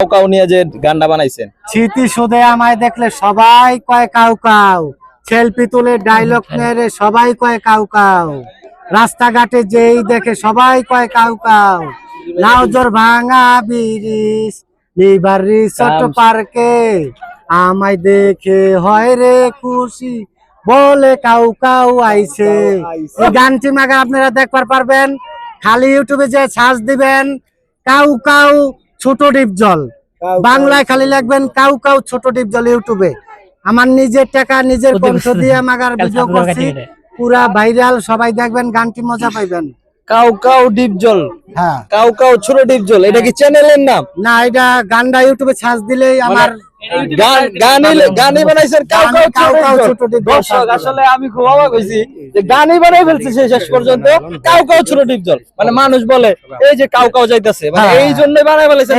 Cow cow নিয়ে যে গানটা বানাইছেন? স্মৃতি সুদে আমায় দেখলে সবাই কয় কাউ কাউ সেলফি তুলে ডায়লগ মেরে সবাই কয় কাউ কাউ রাস্তাঘাটে যেই দেখে সবাই কয় কাউ কাউ লাউজোর ভাঙা ব্রিজ লিভার রিসোর্ট পার্কে আমায় দেখে হয় রে খুশি বলে কাউ কাউ আইছে এই গানটি মাগা আপনারা দেখবার পারবেন। খালি ইউটিউবে যে সার্চ দিবেন কাউ কাউ ছোট ডিপ জল। বাংলায় খালি লাগবেন কাউ কাউ ছোট ডিপ জল ইউটিউবে। আমার নিজের টাকা নিজের কণ্ঠ দিয়ে মাগার ভিডিও করছি। পুরা ভাইরাল সবাই দেখবেন গানটি মজা পাইবেন। কাউ কাউ ডিপ জল। হ্যাঁ। কাউ কাউ ছোট ডিপ জল। এটা কি চ্যানেলের নাম? না এটা গানটা ইউটিউবে সার্চ দিলেই আমার গানই বানাইছেন। দর্শক আসলে আমি খুব অবাক যে গানই বানাই ফেলছে শেষ পর্যন্ত। কাউ কাউ ছোট ডিপ জল মানে মানুষ বলে এই যে কাউ কাউ যাইতাছে। মানে হ্যাঁ। এই জন্যই বানাই ফেলেছেন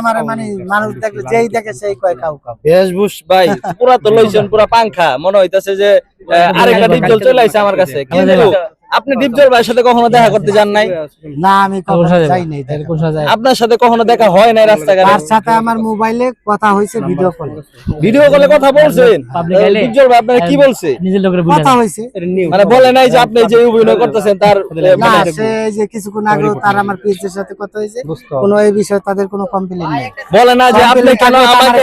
আমার মানে মানুষ দেখলে যেই দেখে সেই কয় কাউ কাউ। বেশভূষ ভাই পুরা তো লইছেন পুরা পাংখা। মনে হইতাছে যে আরেকটা ডিপজল চলে আইছে আমার কাছে। কিন্তু আপনি ডিপজল ভাইয়ের সাথে কখনো দেখা করতে যান নাই? না আমি যাই নাই আপনার সাথে কখনো দেখা হয় নাই রাস্তাঘাটে? তার সাথে আমার মোবাইলে কথা হয়েছে ভিডিও কলে ভিডিও কলে কথা বলছেন? ভাই আপনার কি বলছে? নিজের লোকের কথা হয়েছে। মানে বলে নাই যে আপনি যে অভিনয় করতেছেন তার না সে যে কিছুক্ষণ আগে তার আমার পিএসের সাথে কথা হয়েছে। কোনো এই বিষয়ে তাদের কোনো কমপ্লেন নেই। বলে না যে আপনি কেন আমাকে।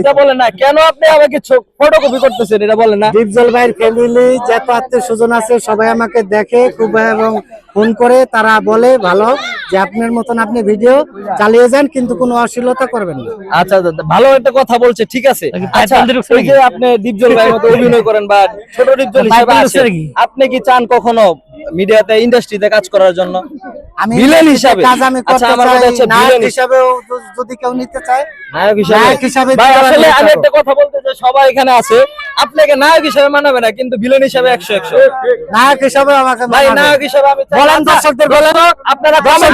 এটা বলে না। কেন আপনি আমাকে ফটোকপি করতেছেন? এটা বলে না। দীপজল ভাইয়ের ফ্যামিলি যত আত্মীয় স্বজন আছে সবাই আমাকে দেখে খুব এবং ফোন করে তারা বলে ভালো যে আপনার মতন আপনি ভিডিও চালিয়ে যান কিন্তু কোনো অশ্লীলতা করবেন না। আচ্ছা আচ্ছা, ভালো একটা কথা বলছে ঠিক আছে। আচ্ছা এই যে আপনি দীপজল ভাইয়ের মতো অভিনয় করেন বা ছোট দীপজল হিসেবে? আপনি কি চান কখনো মিডিয়াতে ইন্ডাস্ট্রিতে কাজ করার জন্য? আমি Villain হিসাবে? কাজ আমি আচ্ছা, করতে চাই নায়ক হিসাবেও যদি কেউ নিতে চায় নায়ক হিসাবে ভাই আসলে আমি একটা কথা বলতে চাই সবাই এখানে আছে। আপনাকে নায়ক হিসেবে মানাবে না কিন্তু ভিলেন হিসাবে একশো একশো। নায়ক হিসাবে আমাকে ভাই নায়ক হিসেবে আমি বলেন আচ্ছা, দর্শকদের বলেন আপনারা বলেন।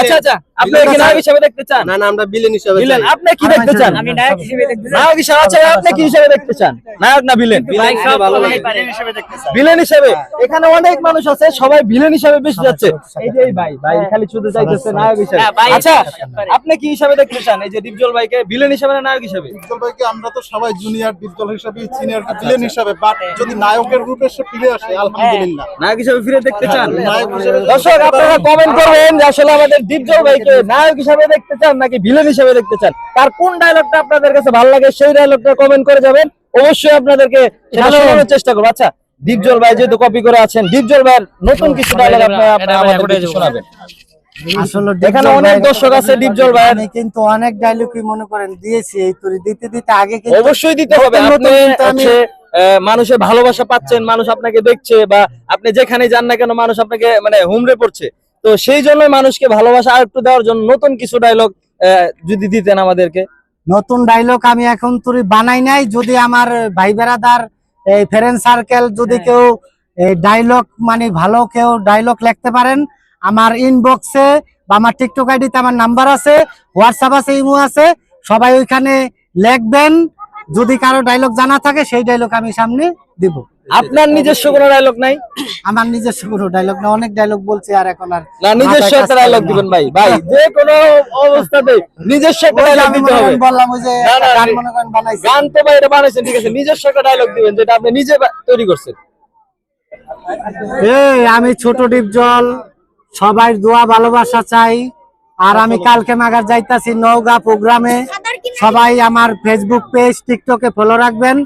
আচ্ছা আচ্ছা আপনি কি নায়ক হিসেবে দেখতে চান? না না আমরা বিলেন হিসাবে ভিলেন আপনি কি দেখতে চান? আমি নায়ক হিসেবে দেখতে চাই। নায়ক হিসেবে আচ্ছা আপনি কি হিসেবে দেখতে চান? নায়ক না ভিলেন ভাই সব ভালো ভালোই লাগে। পারে। ভিলেন হিসেবে। এখানে অনেক মানুষ আছে সবাই ভিলেন হিসেবে বেশি যাচ্ছে। এই যে ভাই ভাই খালি শুধু চাইতেছে নায়ক হিসেবে। হ্যাঁ, আচ্ছা আপনি কি হিসাবে দেখতে চান? এই যে দীপজল ভাইকে ভিলেন হিসেবে না নায়ক হিসেবে? ডিপজল ভাইকে আমরা তো সবাই জুনিয়র ডিপজল হিসাবে সিনিয়র ভিলেন হিসাবে বাট যদি নায়কের রূপে সে ফিরে আসে আলহামদুলিল্লাহ। নায়ক হিসেবে ফিরে দেখতে চান? নায়ক হিসেবে দর্শক আপনারা কমেন্ট করবেন যে আসলে আমাদের দীপজল ভাইকে নায়ক হিসেবে দেখতে চান নাকি ভিলেন হিসেবে দেখতে চান? তার কোন ডায়লগটা আপনাদের কাছে ভালো লাগে সেই ডায়লগটা কমেন্ট করে যাবেন। অবশ্যই আপনাদেরকে সেটা চেষ্টা করব। আচ্ছা দীপজল ভাই যেহেতু কপি করে আছেন দীপজল ভাইয়ের নতুন কিছু ডায়লগ আপনি আপনি আমাদেরকে শোনাবেন। এখানে অনেক দর্শক আছে ডিপজল কিন্তু অনেক ডায়লগই মনে করেন দিয়েছি এই তুরি দিতে দিতে আগে অবশ্যই দিতে হবে। আপনি হচ্ছে মানুষের ভালোবাসা পাচ্ছেন মানুষ আপনাকে দেখছে বা আপনি যেখানে যান না কেন মানুষ আপনাকে মানে হুমড়ে পড়ছে। তো সেই জন্য মানুষকে ভালোবাসা আর একটু দেওয়ার জন্য নতুন কিছু ডায়লগ যদি দিতেন আমাদেরকে। নতুন ডায়লগ আমি এখন তুই বানাই নাই যদি আমার ভাই বেড়াদার এই ফ্রেন্ড সার্কেল যদি কেউ ডায়লগ মানে ভালো কেউ ডায়লগ লিখতে পারেন আমার ইনবক্সে বা আমার টিকটক আইডিতে আমার নাম্বার আছে হোয়াটসঅ্যাপ আছে ইমো আছে সবাই ওইখানে লিখবেন। যদি কারও ডায়লগ জানা থাকে সেই ডায়লগ আমি সামনে দিব। আপনার নিজস্ব কোনো ডায়লগ নাই? আমার নিজস্ব কোনো ডায়লগ না অনেক ডায়লগ বলছি আর এখন আর না নিজস্ব একটা ডায়লগ দিবেন ভাই। ভাই যে কোনো অবস্থাতে নিজস্ব একটা ডায়লগ দিতে হবে। বললাম ওই যে গান মনে করেন বানাইছি। গান তো ভাই এটা বানাইছেন ঠিক আছে। নিজস্ব একটা ডায়লগ দিবেন যেটা আপনি নিজে তৈরি করছেন। এই আমি ছোট ডিপ জল সবাই দোয়া ভালোবাসা চাই। আর আমি কালকে মাগার যাইতাছি নওগাঁ প্রোগ্রামে। সবাই আমার ফেসবুক পেজ টিকটকে ফলো রাখবেন।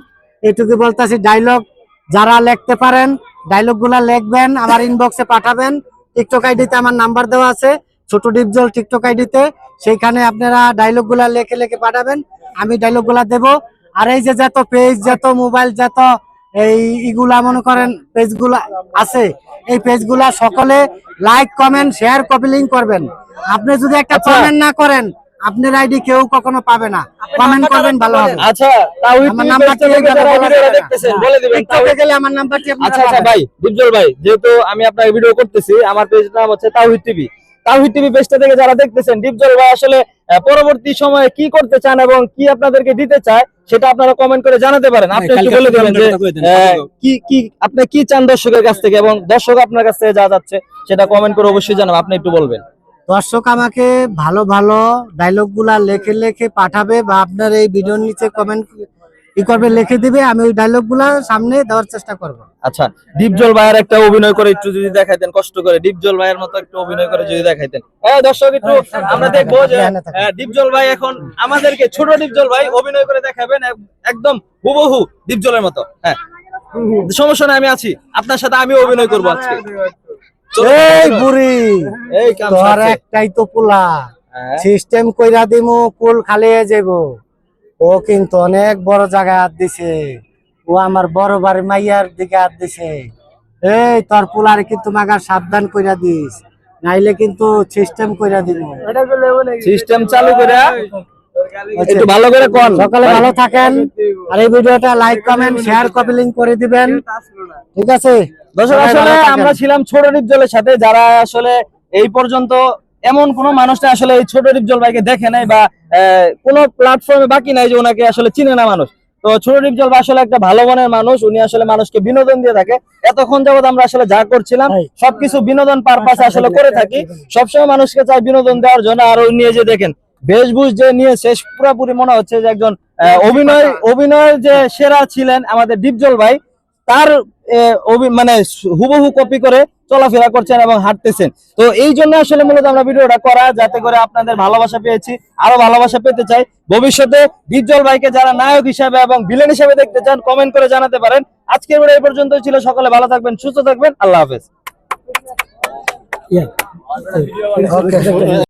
এটুকু বলতাছি ডায়লগ যারা লিখতে পারেন ডায়লগগুলা লিখবেন আমার ইনবক্সে পাঠাবেন। টিকটক আইডিতে আমার নাম্বার দেওয়া আছে। ছোট ডিপজল টিকটক আইডিতে সেইখানে আপনারা ডায়লগগুলা লেখে লেখে পাঠাবেন। আমি ডায়লগগুলা দেবো। আর এই যে যত পেজ যত মোবাইল যত এই ইগুলা মনে করেন পেজগুলা আছে। এই পেজগুলা সকলে like comment share copy link করবেন। আপনি যদি একটা আচ্ছা। কমেন্ট না করেন আপনার আইডি কেউ কখনো পাবে না। কমেন্ট করবেন ভালো হবে। আচ্ছা আমার বলা। দেখতেছেন দিবেন টিকটকে গেলে আমার নাম্বারটি আচ্ছা আচ্ছা ভাই দীপজল ভাই যেহেতু আমি আপনার ভিডিও করতেছি আমার পেজ নাম হচ্ছে তাওহিদ টিভি তাওহিদ টিভি পেজটা থেকে যারা দেখতেছেন দীপজল ভাই আসলে পরবর্তী সময়ে কি করতে চান এবং কি আপনাদেরকে দিতে চায় সেটা আপনারা কমেন্ট করে জানাতে পারেন। আপনি একটু বলে দেবেন যে কি কি আপনি কি চান দর্শকের কাছ থেকে এবং দর্শক আপনার কাছ থেকে যা যাচ্ছে সেটা কমেন্ট করে অবশ্যই জানাবেন। আপনি একটু বলবেন। দর্শক আমাকে ভালো ভালো ডায়লগগুলা লেখে লেখে পাঠাবে বা আপনার এই ভিডিওর নিচে কমেন্ট কি করবে লিখে দিবে আমি ওই ডায়লগগুলা সামনে দেওয়ার চেষ্টা করব। আচ্ছা ডিপজল ভাইয়ের একটা অভিনয় করে একটু যদি দেখাইতেন কষ্ট করে। ডিপজল ভাইয়ের মতো একটু অভিনয় করে যদি দেখাইতেন হ্যাঁ দর্শক একটু আমরা দেখব যে আহ, ডিপজল ভাই এখন আমাদেরকে ছোট ডিপজল ভাই অভিনয় করে দেখাবেন এক- একদম হুবহু ডিপজলের মতো। হ্যাঁ সমস্যা নাই আমি আছি। আপনার সাথে আমি অভিনয় করব আজকে। এই বুড়ি এই কাম তোর একটাই তো পোলা। হ্যাঁ। সিস্টেম কইরা দিমু কুল খালি হয়ে যাব ও কিন্তু অনেক বড় জায়গায় হাত দিছে। ও আমার বড় বাড়ি মাইয়ার দিকে হাত দিছে। এই তোর পোলারে কিন্তু মাগার সাবধান কইরা দিস। নাইলে কিন্তু সিস্টেম কইরা দিব। সিস্টেম চালু করে একটু ভালো করে কোন। সকালে ভালো থাকেন। আর এই ভিডিওটা like comment share copy link করে দিবেন। ঠিক আছে? দর্শক আসলে আমরা ছিলাম ছোট ডিপজলের সাথে। যারা আসলে এই পর্যন্ত এমন কোন মানুষটা আসলে এই ছোট ডিপজল ভাইকে দেখে নাই বা কোনো প্ল্যাটফর্মে বাকি নাই যে ওনাকে আসলে চিনে না মানুষ। তো ছোট ডিপজল ভাই আসলে একটা ভালো মনের মানুষ উনি আসলে মানুষকে বিনোদন দিয়ে থাকে। এতক্ষণ যাবত আমরা আসলে যা করছিলাম সবকিছু বিনোদন পারপাসে আসলে করে থাকি। সবসময় মানুষকে চাই বিনোদন দেওয়ার জন্য। আর উনি নিয়ে যে দেখেন বেশভূষ যে নিয়েছে পুরোপুরি মনে হচ্ছে যে একজন আহ, অভিনয় অভিনয়ের যে সেরা ছিলেন আমাদের ডিপজল ভাই তার মানে হুবহু কপি করে চলাফেরা করছেন এবং হাঁটতেছেন। তো এই জন্য আসলে মূলত আমরা ভিডিওটা করা, যাতে করে আপনাদের ভালোবাসা পেয়েছি, আরও ভালোবাসা পেতে চাই। ভবিষ্যতে বিজ্জল ভাইকে যারা নায়ক হিসাবে এবং ভিলেন হিসাবে দেখতে চান কমেন্ট করে জানাতে পারেন। আজকের ভিডিও এই পর্যন্তই ছিল। সকলে ভালো থাকবেন, সুস্থ থাকবেন। আল্লাহ হাফেজ।